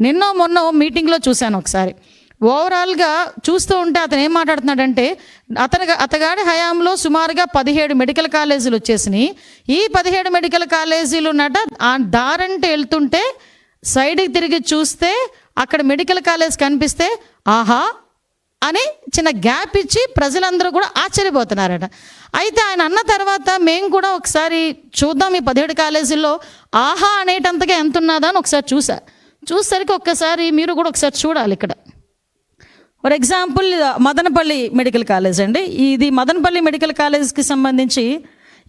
నిన్నో మొన్న మీటింగ్లో చూశాను ఒకసారి. ఓవరాల్గా చూస్తూ ఉంటే అతను ఏం మాట్లాడుతున్నాడంటే అతని అతగాడి హయాంలో సుమారుగా పదిహేడు మెడికల్ కాలేజీలు వచ్చేసినాయి. ఈ పదిహేడు మెడికల్ కాలేజీలు ఉన్నట ఆ దారంటే వెళ్తుంటే సైడ్కి తిరిగి చూస్తే అక్కడ మెడికల్ కాలేజ్ కనిపిస్తే ఆహా! అని చిన్న గ్యాప్ ఇచ్చి ప్రజలందరూ కూడా ఆశ్చర్యపోతున్నారట. అయితే ఆయన అన్న తర్వాత మేము కూడా ఒకసారి చూద్దాం ఈ పదిహేడు కాలేజీల్లో ఆహా అనేటంతగా ఎంత ఉన్నదా అని ఒకసారి చూసా. చూసేసరికి ఒక్కసారి మీరు కూడా ఒకసారి చూడాలి ఇక్కడ. For example uh, Madanapalle medical college అండి. ఇది మదనపల్లి మెడికల్ కాలేజ్కి సంబంధించి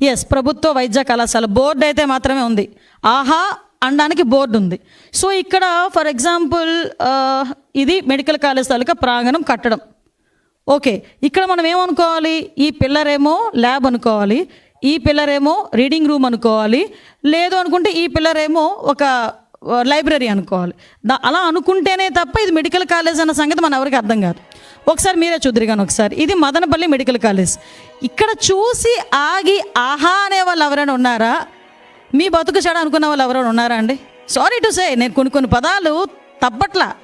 ఎస్ ప్రభుత్వ వైద్య కళాశాల బోర్డు అయితే మాత్రమే ఉంది. ఆహా అనడానికి బోర్డు ఉంది. సో ఇక్కడ ఫర్ ఎగ్జాంపుల్ uh, ఇది మెడికల్ కాలేజ్ తాలూకా ప్రాంగణం కట్టడం. ఓకే ఇక్కడ మనం ఏమనుకోవాలి? ఈ పిల్లరేమో ల్యాబ్ అనుకోవాలి ఈ పిల్లరేమో రీడింగ్ రూమ్ అనుకోవాలి లేదు అనుకుంటే ఈ పిల్లరేమో ఒక లైబ్రరీ అనుకోవాలి. దా- అలా అనుకుంటేనే తప్ప ఇది మెడికల్ కాలేజ్ అన్న సంగతి మన ఎవరికి అర్థం కాదు. ఒకసారి మీరే చూద్దరు కానీ ఒకసారి ఇది మదనపల్లి మెడికల్ కాలేజ్. ఇక్కడ చూసి ఆగి ఆహా అనే వాళ్ళు ఎవరైనా ఉన్నారా? మీ బతుకు చెడ అనుకున్న వాళ్ళు ఎవరైనా ఉన్నారా అండి? సారీ టు సే నేను కొన్ని కొన్ని పదాలు తప్పట్లా.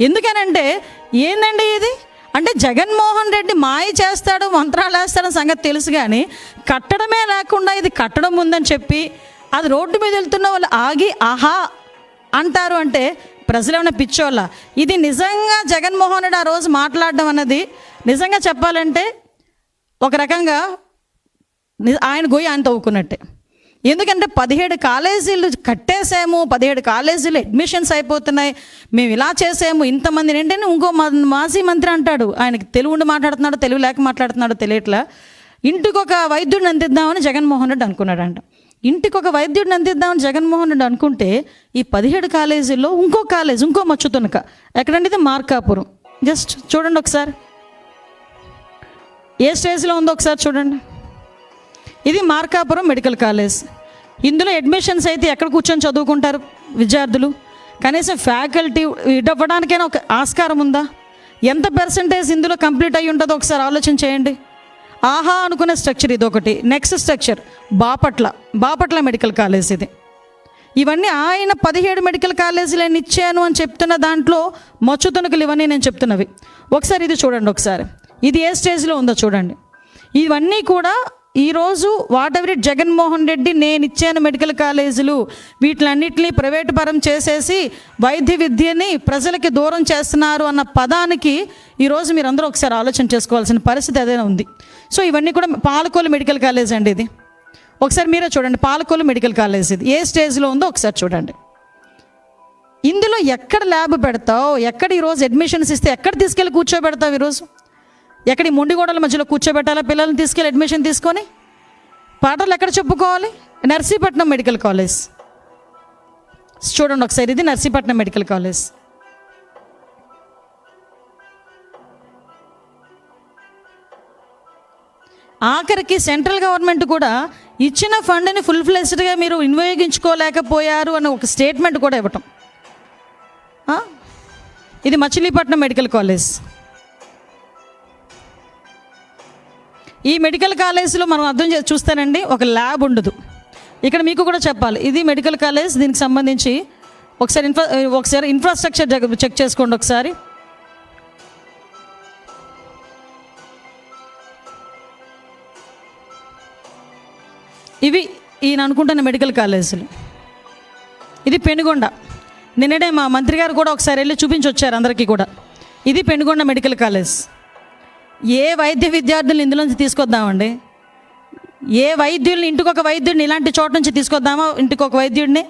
ఎందుకనంటే ఏందండి ఇది? అంటే జగన్మోహన్ రెడ్డి మాయ చేస్తాడు మంత్రాలు వేస్తాడని సంగతి తెలుసు కానీ కట్టడమే లేకుండా ఇది కట్టడం ఉందని చెప్పి అది రోడ్డు మీద వెళ్తున్న వాళ్ళు ఆగి ఆహా అంటారు అంటే ప్రజలు పిచ్చోళ్ళ? ఇది నిజంగా జగన్మోహన్ రెడ్డి ఆ రోజు మాట్లాడడం అన్నది నిజంగా చెప్పాలంటే ఒక రకంగా ఆయన గొయ్యి ఆయన తవ్వుకున్నట్టే. ఎందుకంటే పదిహేడు కాలేజీలు కట్టేసాము పదిహేడు కాలేజీలు అడ్మిషన్స్ అయిపోతున్నాయి మేము ఇలా చేసాము ఇంతమంది ఏంటంటే ఇంకో మాజీ మంత్రి అంటాడు. ఆయనకి తెలుగు ఉండి మాట్లాడుతున్నాడు తెలుగు లేక మాట్లాడుతున్నాడు తెలియట్లా. ఇంటికి ఒక వైద్యుడిని అందిద్దామని జగన్మోహన్ రెడ్డి అనుకున్నాడంట. ఇంటికి ఒక వైద్యుడిని అందిద్దామని జగన్మోహన్ రెడ్డి అనుకుంటే ఈ పదిహేడు కాలేజీల్లో ఇంకో కాలేజ్ ఇంకో మచ్చుతునక. ఎక్కడంటే ఇది మార్కాపురం. జస్ట్ చూడండి ఒకసారి. ఏ స్టేజ్లో ఉందో ఒకసారి చూడండి. ఇది మార్కాపురం మెడికల్ కాలేజ్. ఇందులో అడ్మిషన్స్ అయితే ఎక్కడ కూర్చొని చదువుకుంటారు విద్యార్థులు? కనీసం ఫ్యాకల్టీ ఇవ్వడానికైనా ఒక ఆస్కారం ఉందా? ఎంత పర్సంటేజ్ ఇందులో కంప్లీట్ అయ్యి ఉంటుందో ఒకసారి ఆలోచన చేయండి. ఆహా అనుకునే స్ట్రక్చర్ ఇది ఒకటి next structure Bapatla. Bapatla medical college ఇది. ఇవన్నీ ఆయన పదిహేడు మెడికల్ కాలేజీలు నేను ఇచ్చాను అని చెప్తున్న దాంట్లో మచ్చుతునకలు ఇవన్నీ నేను చెప్తున్నవి. ఒకసారి ఇది చూడండి ఒకసారి. ఇది ఏ స్టేజ్లో ఉందో చూడండి. ఇవన్నీ కూడా ఈరోజు whatever it Jaganmohan Reddy నేను ఇచ్చాను మెడికల్ కాలేజీలు వీటిలన్నింటినీ ప్రైవేటు పరం చేసేసి వైద్య విద్యని ప్రజలకి దూరం చేస్తున్నారు అన్న పదానికి ఈరోజు మీరందరూ ఒకసారి ఆలోచన చేసుకోవాల్సిన పరిస్థితి అదే ఉంది. సో ఇవన్నీ కూడా పాలకోలు మెడికల్ కాలేజ్ అండి ఇది. ఒకసారి మీరే చూడండి పాలకోలు మెడికల్ కాలేజ్ ఇది. ఏ స్టేజ్లో ఉందో ఒకసారి చూడండి. ఇందులో ఎక్కడ ల్యాబ్ పెడతావు? ఎక్కడ ఈరోజు అడ్మిషన్స్ ఇస్తే ఎక్కడ తీసుకెళ్ళి కూర్చోబెడతావు ఈరోజు ఎక్కడ ఈ మొండిగోడల మధ్యలో కూర్చోబెట్టాలా? పిల్లల్ని తీసుకెళ్ళి అడ్మిషన్ తీసుకొని? పాటలు ఎక్కడ చెప్పుకోవాలి? Narsipatnam medical college. చూడండి ఒకసారి ఇది నర్సీపట్నం మెడికల్ కాలేజ్. ఆఖరికి సెంట్రల్ గవర్నమెంట్ కూడా ఇచ్చిన ఫండ్ని ఫుల్ ఫ్లెస్డ్గా మీరు వినియోగించుకోలేకపోయారు అని ఒక స్టేట్మెంట్ కూడా ఇవ్వటం. ఇది మచిలీపట్నం మెడికల్ కాలేజ్. ఈ మెడికల్ కాలేజ్లో మనం అర్థం చే చూస్తానండి ఒక ల్యాబ్ ఉండదు. ఇక్కడ మీకు కూడా చెప్పాలి ఇది మెడికల్ కాలేజ్ దీనికి సంబంధించి ఒకసారి ఇన్ఫ్రా ఒకసారి ఇన్ఫ్రాస్ట్రక్చర్ చెక్ చేసుకోండి ఒకసారి. ఇవి ఈయన అనుకుంటున్న మెడికల్ కాలేజీలు. ఇది పెనుగొండ. నిన్ననే మా మంత్రి గారు కూడా ఒకసారి వెళ్ళి చూపించి వచ్చారు అందరికీ కూడా. ఇది పెనుగొండ మెడికల్ కాలేజ్. ఏ వైద్య విద్యార్థులను ఇందులోంచి తీసుకొద్దామండి? ఏ వైద్యుల్ని ఇంటికొక వైద్యుడిని ఇలాంటి చోట నుంచి తీసుకొద్దామా? ఇంటికొక వైద్యుడిని?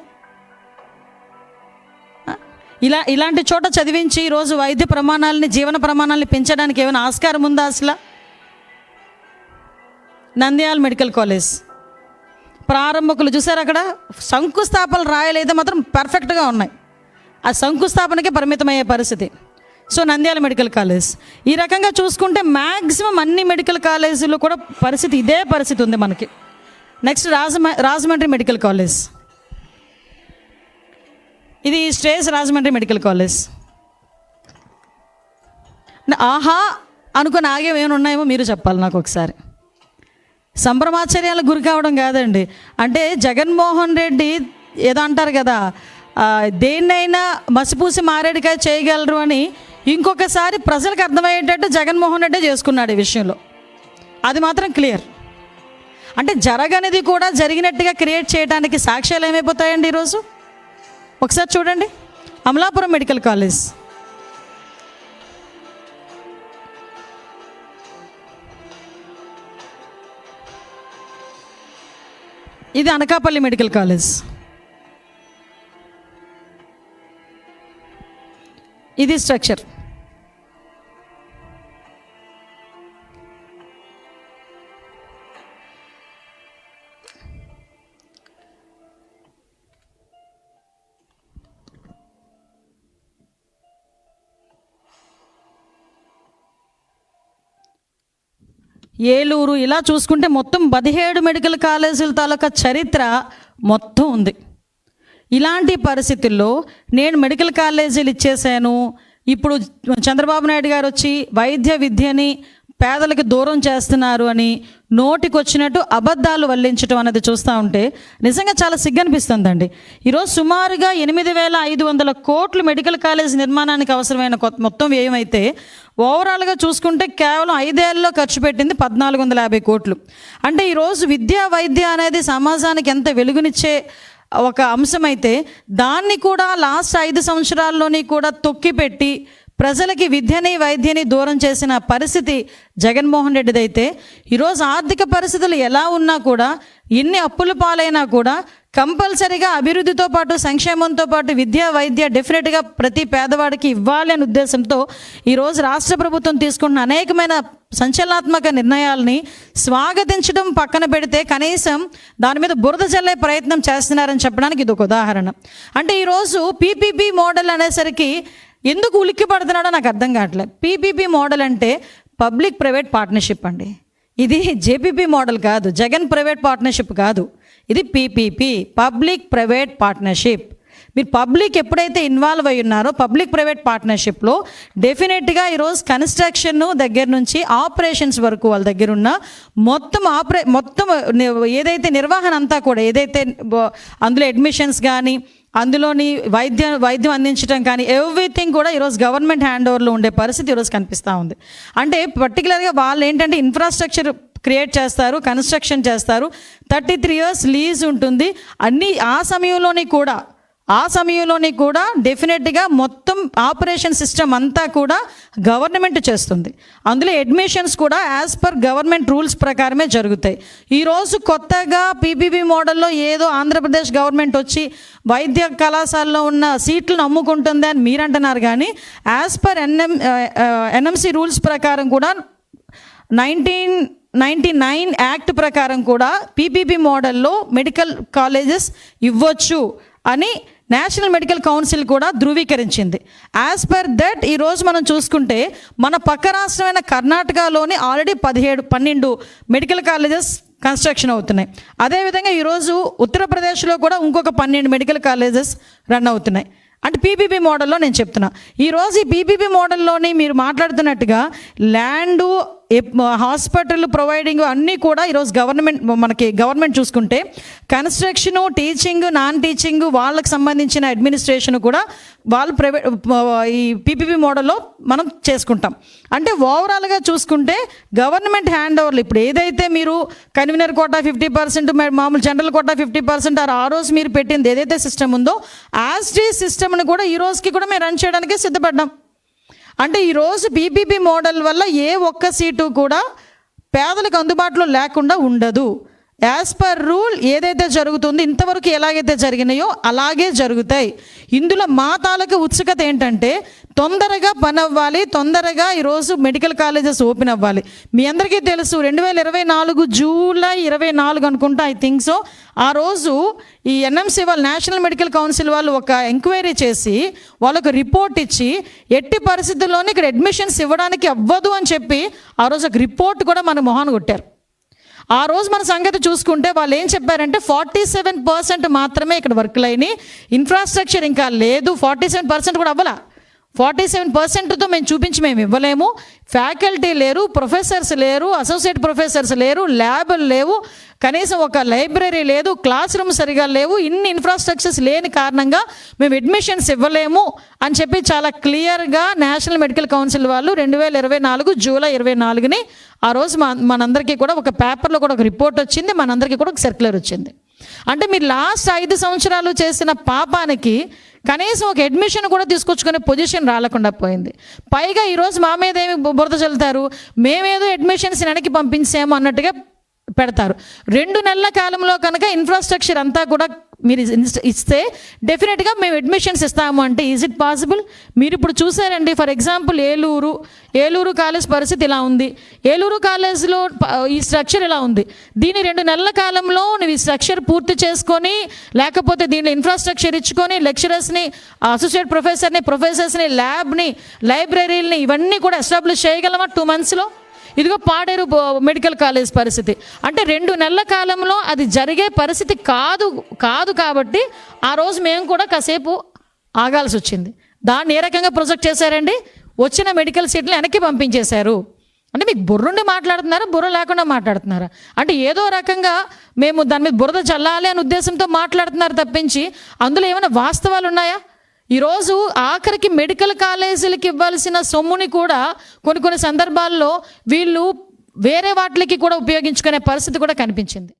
ఇలా ఇలాంటి చోట చదివించి ఈరోజు వైద్య ప్రమాణాలని జీవన ప్రమాణాలని పెంచడానికి ఏమైనా ఆస్కారం ఉందా అసలు? Nandyal medical college. ప్రారంభకులు చూసారు అక్కడ? శంకుస్థాపనలు రాయలేదో మాత్రం పర్ఫెక్ట్గా ఉన్నాయి. ఆ శంకుస్థాపనకే పరిమితమయ్యే పరిస్థితి. So Nandyal medical college. ఈ రకంగా చూసుకుంటే మ్యాక్సిమం అన్ని మెడికల్ కాలేజీలో కూడా పరిస్థితి ఇదే పరిస్థితి ఉంది మనకి. నెక్స్ట్ రాజమ రాజమండ్రి మెడికల్ కాలేజ్. ఇది స్టేజ్ రాజమండ్రి మెడికల్ కాలేజ్. ఆహా! అనుకుని ఆగే ఉన్నాయేమో మీరు చెప్పాలి నాకు ఒకసారి. సంభ్రమాశ్చర్యాలకు గురి కావడం కాదండి. అంటే జగన్మోహన్ రెడ్డి ఏదో అంటారు కదా దేన్నైనా మసిపూసి మారేడుకాయ చేయగలరు అని ఇంకొకసారి ప్రజలకు అర్థమయ్యేటట్టు జగన్మోహన్ రెడ్డి చేసుకున్నాడు ఈ విషయంలో. అది మాత్రం క్లియర్. అంటే జరగనిది కూడా జరిగినట్టుగా క్రియేట్ చేయడానికి సాక్ష్యాలు ఏమైపోతాయండి ఈరోజు? ఒకసారి చూడండి. Amalapuram medical college. ఇది అనకాపల్లి మెడికల్ కాలేజ్. ఇది స్ట్రక్చర్. ఏలూరు ఇలా చూసుకుంటే మొత్తం పదిహేడు మెడికల్ కాలేజీల తాలూకా చరిత్ర మొత్తం ఉంది. ఇలాంటి పరిస్థితుల్లో నేను మెడికల్ కాలేజీలు ఇచ్చేసాను ఇప్పుడు చంద్రబాబు నాయుడు గారు వచ్చి వైద్య విద్యని పేదలకు దూరం చేస్తున్నారు అని నోటికొచ్చినట్టు అబద్ధాలు వల్లించడం అనేది చూస్తూ ఉంటే నిజంగా చాలా సిగ్గనిపిస్తుందండి. ఈరోజు సుమారుగా ఎనిమిది వేల ఐదు వందల కోట్లు మెడికల్ కాలేజ్ నిర్మాణానికి అవసరమైన కొత్త- మొత్తం వ్యయమైతే ఓవరాల్గా చూసుకుంటే కేవలం ఐదేళ్ళలో ఖర్చు పెట్టింది పద్నాలుగు వందల యాభై కోట్లు. అంటే ఈరోజు విద్యా వైద్య అనేది సమాజానికి ఎంత వెలుగునిచ్చే ఒక అంశమైతే దాన్ని కూడా లాస్ట్ ఐదు సంవత్సరాల్లోని కూడా తొక్కిపెట్టి ప్రజలకి విద్యని వైద్యని దూరం చేసిన పరిస్థితి జగన్మోహన్ రెడ్డిదైతే ఈరోజు ఆర్థిక పరిస్థితులు ఎలా ఉన్నా కూడా ఎన్ని అప్పుల పాలైనా కూడా కంపల్సరీగా అభివృద్ధితో పాటు సంక్షేమంతో పాటు విద్య వైద్య డెఫినెట్గా ప్రతి పేదవాడికి ఇవ్వాలి అనే ఉద్దేశంతో ఈరోజు రాష్ట్ర ప్రభుత్వం తీసుకున్న అనేకమైన సంచలనాత్మక నిర్ణయాల్ని స్వాగతించడం పక్కన పెడితే కనీసం దాని మీద బురద జల్లే ప్రయత్నం చేస్తున్నారని చెప్పడానికి ఇది ఒక ఉదాహరణ. అంటే ఈరోజు పీపీపీ మోడల్ అనేసరికి ఎందుకు ఉలిక్కి పడుతున్నాడో నాకు అర్థం కావట్లేదు పీపీపీ మోడల్ అంటే పబ్లిక్ ప్రైవేట్ పార్ట్నర్షిప్ అండి. ఇది జేపీపీ మోడల్ కాదు జగన్ ప్రైవేట్ పార్ట్నర్షిప్ కాదు. ఇది పీపీపీ పబ్లిక్ ప్రైవేట్ పార్ట్నర్షిప్. మీరు పబ్లిక్ ఎప్పుడైతే ఇన్వాల్వ్ అయి ఉన్నారో పబ్లిక్ ప్రైవేట్ పార్ట్నర్షిప్లో డెఫినెట్గా ఈరోజు కన్స్ట్రక్షన్ దగ్గర నుంచి ఆపరేషన్స్ వరకు వాళ్ళ దగ్గర ఉన్న మొత్తం ఆపరే మొత్తం ఏదైతే నిర్వహణ అంతా కూడా ఏదైతే అందులో అడ్మిషన్స్ కానీ అందులోని వైద్య వైద్యం అందించడం కానీ ఎవ్రీథింగ్ కూడా ఈరోజు గవర్నమెంట్ హ్యాండ్ ఓవర్లో ఉండే పరిస్థితి ఈరోజు కనిపిస్తూ ఉంది. అంటే పర్టికులర్గా వాళ్ళు ఏంటంటే ఇన్ఫ్రాస్ట్రక్చర్ క్రియేట్ చేస్తారు కన్స్ట్రక్షన్ చేస్తారు. థర్టీ త్రీ ఇయర్స్ లీజ్ ఉంటుంది. అన్ని ఆ సమయంలోని కూడా ఆ సమయంలోని కూడా డెఫినెట్గా మొత్తం ఆపరేషన్ సిస్టమ్ అంతా కూడా గవర్నమెంట్ చేస్తుంది. అందులో అడ్మిషన్స్ కూడా యాజ్ పర్ గవర్నమెంట్ రూల్స్ ప్రకారమే జరుగుతాయి. ఈరోజు కొత్తగా పీపీబీ మోడల్లో ఏదో ఆంధ్రప్రదేశ్ గవర్నమెంట్ వచ్చి వైద్య కళాశాలలో ఉన్న సీట్లను అమ్ముకుంటుంది అని మీరంటున్నారు కానీ as per NM NMC rules ప్రకారం కూడా నైన్టీన్ నైంటీ నైన్ యాక్ట్ ప్రకారం కూడా పీపీపీ మోడల్లో మెడికల్ కాలేజెస్ ఇవ్వచ్చు అని నేషనల్ మెడికల్ కౌన్సిల్ కూడా ధృవీకరించింది. యాజ్ పర్ దట్ ఈరోజు మనం చూసుకుంటే మన పక్క రాష్ట్రమైన కర్ణాటకలోని ఆల్రెడీ పదిహేడు పన్నెండు మెడికల్ కాలేజెస్ కన్స్ట్రక్షన్ అవుతున్నాయి. అదేవిధంగా ఈరోజు ఉత్తరప్రదేశ్లో కూడా ఇంకొక పన్నెండు మెడికల్ కాలేజెస్ రన్ అవుతున్నాయి. అంటే పీపీపీ మోడల్లో నేను చెప్తున్నా. ఈరోజు ఈ పీపీపీ మోడల్లోని మీరు మాట్లాడుతున్నట్టుగా ల్యాండు హాస్పిటల్ ప్రొవైడింగ్ అన్నీ కూడా ఈరోజు గవర్నమెంట్ మనకి గవర్నమెంట్ చూసుకుంటే కన్స్ట్రక్షను టీచింగ్ నాన్ టీచింగ్ వాళ్ళకి సంబంధించిన అడ్మినిస్ట్రేషన్ కూడా వాళ్ళు ప్రైవేట్ ఈ పీపీపీ మోడల్లో మనం చేసుకుంటాం. అంటే ఓవరాల్గా చూసుకుంటే గవర్నమెంట్ హ్యాండ్ ఓవర్లు ఇప్పుడు ఏదైతే మీరు కన్వీనర్ కోటా ఫిఫ్టీ పర్సెంట్ మామూలు జనరల్ కోటా ఫిఫ్టీ పర్సెంట్ ఆ రోజు మీరు పెట్టింది ఏదైతే సిస్టమ్ ఉందో యాజ్ డీ సిస్టమ్ని కూడా ఈ రోజుకి కూడా మేము రన్ చేయడానికి సిద్ధపడ్డాం. అంటే ఈరోజు బీబీబీ మోడల్ వల్ల ఏ ఒక్క సీటు కూడా పేదలకు అందుబాటులో లేకుండా ఉండదు. యాజ్ పర్ రూల్ ఏదైతే జరుగుతుందో ఇంతవరకు ఎలాగైతే జరిగినాయో అలాగే జరుగుతాయి. ఇందులో మా తాలూకు ఉత్సుకత ఏంటంటే తొందరగా పని అవ్వాలి తొందరగా ఈరోజు మెడికల్ కాలేజెస్ ఓపెన్ అవ్వాలి. మీ అందరికీ తెలుసు రెండు వేల ఇరవై నాలుగు జూలై ఇరవై నాలుగు అనుకుంటా ఐ థింక్ సో ఆ రోజు ఈ ఎన్ఎంసీ వాళ్ళు నేషనల్ మెడికల్ కౌన్సిల్ వాళ్ళు ఒక ఎంక్వైరీ చేసి వాళ్ళకు రిపోర్ట్ ఇచ్చి ఎట్టి పరిస్థితుల్లోనే ఇక్కడ అడ్మిషన్స్ ఇవ్వడానికి అవ్వదు అని చెప్పి ఆ రోజు ఒక రిపోర్ట్ కూడా మన మొహాన్ కొట్టారు. ఆ రోజు మన సంగతి చూసుకుంటే వాళ్ళు ఏం చెప్పారంటే ఫార్టీ సెవెన్ పర్సెంట్ మాత్రమే ఇక్కడ వర్క్లు అయినాయి. ఇన్ఫ్రాస్ట్రక్చర్ ఇంకా లేదు. ఫార్టీ సెవెన్ పర్సెంట్ కూడా అవ్వలా. ఫార్టీ సెవెన్ పర్సెంట్తో మేము చూపించి మేము ఇవ్వలేము. ఫ్యాకల్టీ లేరు ప్రొఫెసర్స్ లేరు అసోసియేట్ ప్రొఫెసర్స్ లేరు ల్యాబ్లు లేవు కనీసం ఒక లైబ్రరీ లేదు క్లాస్ రూమ్ సరిగా లేవు ఇన్ని ఇన్ఫ్రాస్ట్రక్చర్స్ లేని కారణంగా మేము అడ్మిషన్స్ ఇవ్వలేము అని చెప్పి చాలా క్లియర్గా నేషనల్ మెడికల్ కౌన్సిల్ వాళ్ళు రెండు వేల ఇరవై నాలుగు జూలై ఇరవై నాలుగుని ఆ రోజు మా మనందరికీ కూడా ఒక పేపర్లో కూడా ఒక రిపోర్ట్ వచ్చింది మనందరికీ కూడా ఒక సర్క్యులర్ వచ్చింది. అంటే మీరు లాస్ట్ ఐదు సంవత్సరాలు చేసిన పాపానికి కనీసం ఒక అడ్మిషన్ కూడా తీసుకొచ్చుకునే పొజిషన్ రాలకుండా పోయింది. పైగా ఈరోజు మా మీద ఏమి బురద చల్లుతారు? మేమేదో అడ్మిషన్స్ వెనక్కి పంపించాము అన్నట్టుగా పెడతారు. రెండు నెలల కాలంలో కనుక ఇన్ఫ్రాస్ట్రక్చర్ అంతా కూడా మీరు ఇస్తే డెఫినెట్గా మేము అడ్మిషన్స్ ఇస్తాము అంటే ఈజ్ ఇట్ పాసిబుల్ మీరు ఇప్పుడు చూసారండి for example Eluru Eluru college పరిస్థితి ఇలా ఉంది. ఏలూరు కాలేజ్లో ఈ స్ట్రక్చర్ ఇలా ఉంది. దీని రెండు నెలల కాలంలో నువ్వు ఈ స్ట్రక్చర్ పూర్తి చేసుకొని లేకపోతే దీనిలో ఇన్ఫ్రాస్ట్రక్చర్ ఇచ్చుకొని లెక్చరర్స్ని అసోసియేట్ ప్రొఫెసర్ని ప్రొఫెసర్స్ని ల్యాబ్ని లైబ్రరీలని ఇవన్నీ కూడా ఎస్టాబ్లిష్ చేయగలమా టూ మంత్స్లో ఇదిగో పాడేరు బో- మెడికల్ కాలేజ్ పరిస్థితి. అంటే రెండు నెలల కాలంలో అది జరిగే పరిస్థితి కాదు కాదు కాబట్టి ఆ రోజు మేము కూడా కాసేపు ఆగాల్సి వచ్చింది. దాన్ని ఏ రకంగా ప్రొజెక్ట్ చేశారండి? వచ్చిన మెడికల్ సీట్లు వెనక్కి పంపించేశారు. అంటే మీకు బుర్రుండి మాట్లాడుతున్నారా? బుర్ర లేకుండా మాట్లాడుతున్నారా? అంటే ఏదో రకంగా మేము దాని మీద బురద చల్లాలి అనే ఉద్దేశంతో మాట్లాడుతున్నారు తప్పించి అందులో ఏమైనా వాస్తవాలు ఉన్నాయా? ఈరోజు ఆఖరికి మెడికల్ కాలేజీలకి ఇవ్వాల్సిన సొమ్ముని కూడా కొన్ని కొన్ని సందర్భాల్లో వీళ్ళు వేరే వాటికి కూడా ఉపయోగించుకునే పరిస్థితి కూడా కనిపించింది.